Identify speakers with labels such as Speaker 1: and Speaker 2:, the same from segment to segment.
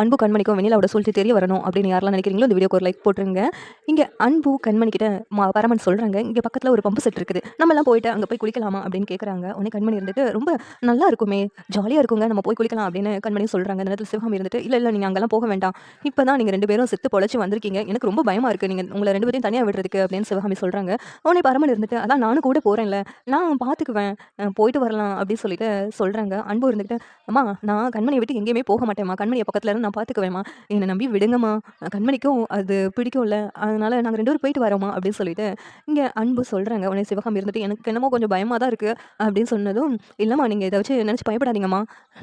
Speaker 1: அன்பு கண்மணிக்கும் வெண்ணிலாவோட சொல்லிட்டு தெரிய வரணும் அப்படின்னு யாரெல்லாம் நினைக்கிறீங்களோ இந்த வீடியோக்கு ஒரு லைக் போட்டுருங்க. இங்கே அன்பு கண்மணிக்கிட்ட மா பரமன் சொல்கிறாங்க இங்கே பக்கத்தில் ஒரு பம்பு செட் இருக்குது. நம்மலாம் போயிட்டு அங்கே போய் குளிக்கலாமா அப்படின்னு கேட்குறாங்க உடனே கண்மணி இருந்துட்டு ரொம்ப நல்லா இருக்குமே ஜாலியாக இருக்குங்க நம்ம போய் குளிக்கலாம் அப்படின்னு கண்மணி சொல்கிறாங்க அந்த நேரத்தில் சிவகாமி இருந்துட்டு இல்லை இல்லை நீங்கள் அங்கெல்லாம் போக வேண்டாம். இப்போ தான் நீங்கள் ரெண்டு பேரும் செத்து பொழைச்சி வந்திருக்கீங்க. எனக்கு ரொம்ப பயமாக இருக்குது நீங்கள் உங்களை ரெண்டு பேரையும் தனியாக விடுறதுக்கு அப்படின்னு சிவகாமி சொல்கிறாங்க உடனே பரமன் இருந்துட்டு அதான் நானும் கூட போகிறேன்ல நான் பார்த்துக்குவேன் போயிட்டு வரலாம் அப்படின்னு சொல்லிட்டு சொல்கிறாங்க அன்பு இருந்துக்கிட்டு அம்மா நான் கண்மணியை விட்டு எங்கேயுமே போக மாட்டேம்மா. கண்மணியை பக்கத்தில் இருந்து நான் பார்த்துக்குவேம்மா என்னை நம்பி விடுங்கம்மா. கண்மணிக்கும் அது பிடிக்கும்ல. அதனால் நாங்கள் ரெண்டு பேரும் போயிட்டு வரோம்மா அப்படின்னு சொல்லிட்டு இங்கே அன்பு சொல்கிறாங்க உடனே சிவகாமி இருந்துட்டு எனக்கு என்னமோ கொஞ்சம் பயமாக தான் இருக்குது அப்படின்னு சொன்னதும் இல்லைம்மா நீங்கள் இதை வச்சு நினச்சி பயப்படாதீங்கம்மா.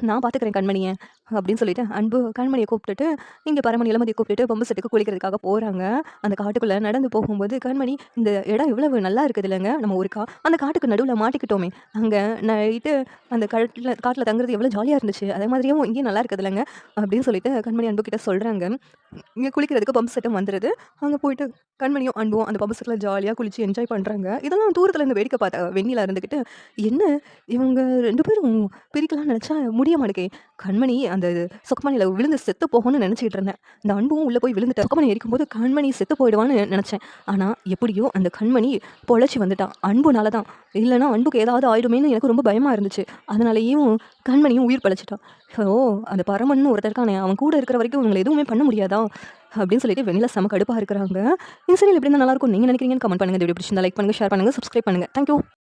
Speaker 1: நான் பார்த்துக்கிறேன் கண்மணியை அப்படின்னு சொல்லிட்டு அன்பு கண்மணியை கூப்பிட்டுட்டு இங்கே பரமணி இளமதியை கூப்பிட்டுட்டு பம்பு செட்டுக்கு குளிக்கிறதுக்காக போகிறாங்க அந்த காட்டுக்குள்ளே நடந்து போகும்போது கண்மணி இந்த இடம் இவ்வளவு நல்லா இருக்குது இல்லைங்க. நம்ம ஒரு கா அந்த காட்டுக்கு நடுவில் மாட்டிக்கிட்டோமே. அங்கே நைட்டு அந்த காட்டில் காட்டில் தங்குறது எவ்வளோ ஜாலியாக இருந்துச்சு. அதே மாதிரியும் இங்கேயும் நல்லா இருக்குது இல்லைங்க அப்படின்னு சொல்லிட்டு கண்மணி அன்பு கிட்ட சொல்கிறாங்க இங்கே குளிக்கிறதுக்கு பம்ப் செட்டும் வந்துடுது அங்கே போயிட்டு கண்மணியும் அன்பும் அந்த பம்ப் செட்டில் ஜாலியாக குளிச்சு என்ஜாய் பண்ணுறாங்க இதெல்லாம் தூரத்தில் இருந்து வேடிக்கை பார்த்தா வெண்ணிலா இருந்துக்கிட்டு என்ன? இவங்க ரெண்டு பேரும் பிரிக்கலாம்னு நினச்சா முடிய மாட்டேக்கே. கண்மணி அந்த சொக்கமணியில் விழுந்து செத்து போகும்னு நினச்சிக்கிட்டு இருந்தேன். இந்த அன்பும் உள்ளே போய் விழுந்துட்டு சொக்கமணி இருக்கும்போது கண்மணி செத்து போயிடுவான்னு நினச்சேன். ஆனால் எப்படியோ அந்த கண்மணி பொழைச்சி வந்துட்டான் அன்புனால தான் இல்லைனா அன்புக்கு ஏதாவது ஆயிடுமேன்னு எனக்கு ரொம்ப பயமாக இருந்துச்சு. அதனாலேயும் கண்மணியும் உயிர் பழச்சிட்டான் ஓ அந்த பரமன் ஒருத்தருக்கானே அவன் கூட இருக்கிற வரைக்கும் உங்களை எதுவுமே பண்ண முடியாதா? அப்படின்னு சொல்லிட்டு வெளியில் செம கடுப்பாக இருக்கிறாங்க. இந்த சீரியல் எப்படி இருந்தால் நல்லா இருக்கும்? நீங்கள் நினைக்கிறீங்கன்னு கமெண்ட் பண்ணுங்கள் இந்த வீடியோ பிடிச்சிருந்தா லைக் பண்ணுங்கள் ஷேர் பண்ணுங்கள் சப்ஸ்கிரைப் பண்ணுங்கள் தேங்க்யூ